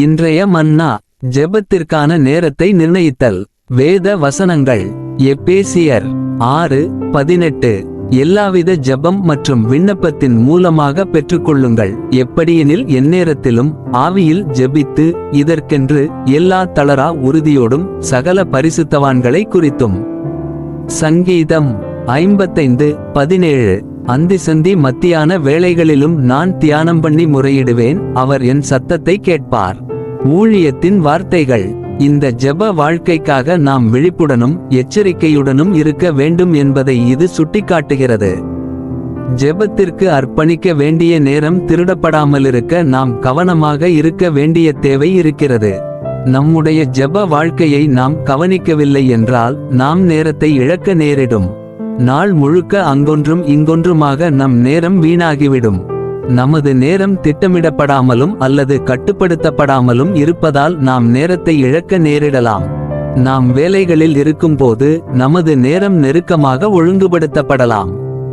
இன்றைய மன்னா ஜெபத்திற்கான நேரத்தை நிர்ணயித்தல். வேத வசனங்கள் எப்பேசியர் ஆறு பதினெட்டு. எல்லாவித ஜெபம் மற்றும் விண்ணப்பத்தின் மூலமாக பெற்றுக்கொள்ளுங்கள். எப்படியெனில் எந்நேரத்திலும் ஆவியில் ஜெபித்து இதற்கென்று எல்லா தளரா உறுதியோடும் சகல பரிசுத்தவான்களை குறித்தும். சங்கீதம் ஐம்பத்தைந்து பதினேழு. அந்தி சந்தி மத்தியான வேளைகளிலும் நான் தியானம் பண்ணி முறையிடுவேன் அவர் என் சத்தத்தை கேட்பார். ஊழியத்தின் வார்த்தைகள். இந்த ஜெப வாழ்க்கைக்காக நாம் விழிப்புடனும் எச்சரிக்கையுடனும் இருக்க வேண்டும் என்பதை இது சுட்டிக்காட்டுகிறது. ஜெபத்திற்கு அர்ப்பணிக்க வேண்டிய நேரம் திருடப்படாமலிருக்க நாம் கவனமாக இருக்க வேண்டிய தேவை இருக்கிறது. நம்முடைய ஜெப வாழ்க்கையை நாம் கவனிக்கவில்லை என்றால் நாம் நேரத்தை இழக்க நேரிடும். நாள் முழுக்க அங்கொன்றும் இங்கொன்றுமாக நம் நேரம் வீணாகிவிடும். நமது நேரம் திட்டமிடப்படாமலும் அல்லது கட்டுப்படுத்தப்படாமலும் இருப்பதால் நாம் நேரத்தை இழக்க நேரிடலாம். நாம் வேலைகளில் இருக்கும்போது நமது நேரம் நெருக்கமாக ஒழுங்குபடுத்தப்படலாம்.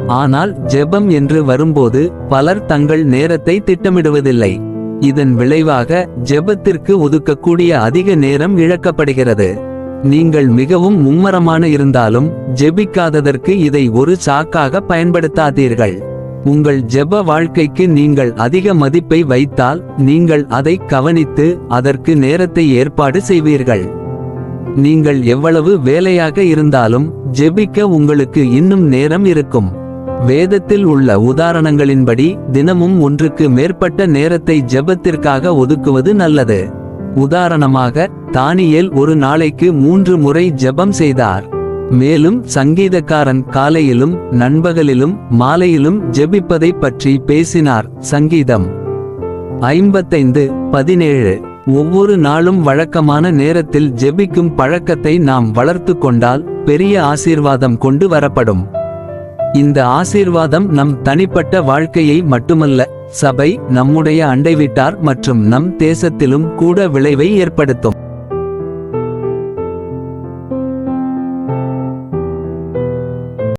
ஆனால் ஜெபம் என்று வரும்போது பலர் தங்கள் நேரத்தை திட்டமிடுவதில்லை. இதன் விளைவாக ஜெபத்திற்கு ஒதுக்கக்கூடிய அதிக நேரம் இழக்கப்படுகிறது. நீங்கள் மிகவும் மும்மரமான இருந்தாலும் ஜெபிக்காததற்கு இதை ஒரு சாக்காக பயன்படுத்தாதீர்கள். உங்கள் ஜெப வாழ்க்கைக்கு நீங்கள் அதிக மதிப்பை வைத்தால் நீங்கள் அதை கவனித்து அதற்கு நேரத்தை ஏற்பாடு செய்வீர்கள். நீங்கள் எவ்வளவு வேலையாக இருந்தாலும் ஜெபிக்க உங்களுக்கு இன்னும் நேரம் இருக்கும். வேதத்தில் உள்ள உதாரணங்களின்படி தினமும் ஒன்றுக்கு மேற்பட்ட நேரத்தை ஜெபத்திற்காக ஒதுக்குவது நல்லது. உதாரணமாக தானியேல் ஒரு நாளைக்கு மூன்று முறை ஜெபம் செய்தார். மேலும் சங்கீதக்காரன் காலையிலும் நண்பகலிலும் மாலையிலும் ஜெபிப்பதை பற்றி பேசினார். சங்கீதம் ஐம்பத்தைந்து பதினேழு. ஒவ்வொரு நாளும் வழக்கமான நேரத்தில் ஜெபிக்கும் பழக்கத்தை நாம் வளர்த்து கொண்டால் பெரிய ஆசீர்வாதம் கொண்டு வரப்படும். இந்த ஆசீர்வாதம் நம் தனிப்பட்ட வாழ்க்கையை மட்டுமல்ல சபை நம்முடைய அண்டை வீட்டார் மற்றும் நம் தேசத்திலும் கூட விளைவை ஏற்படுத்தும்.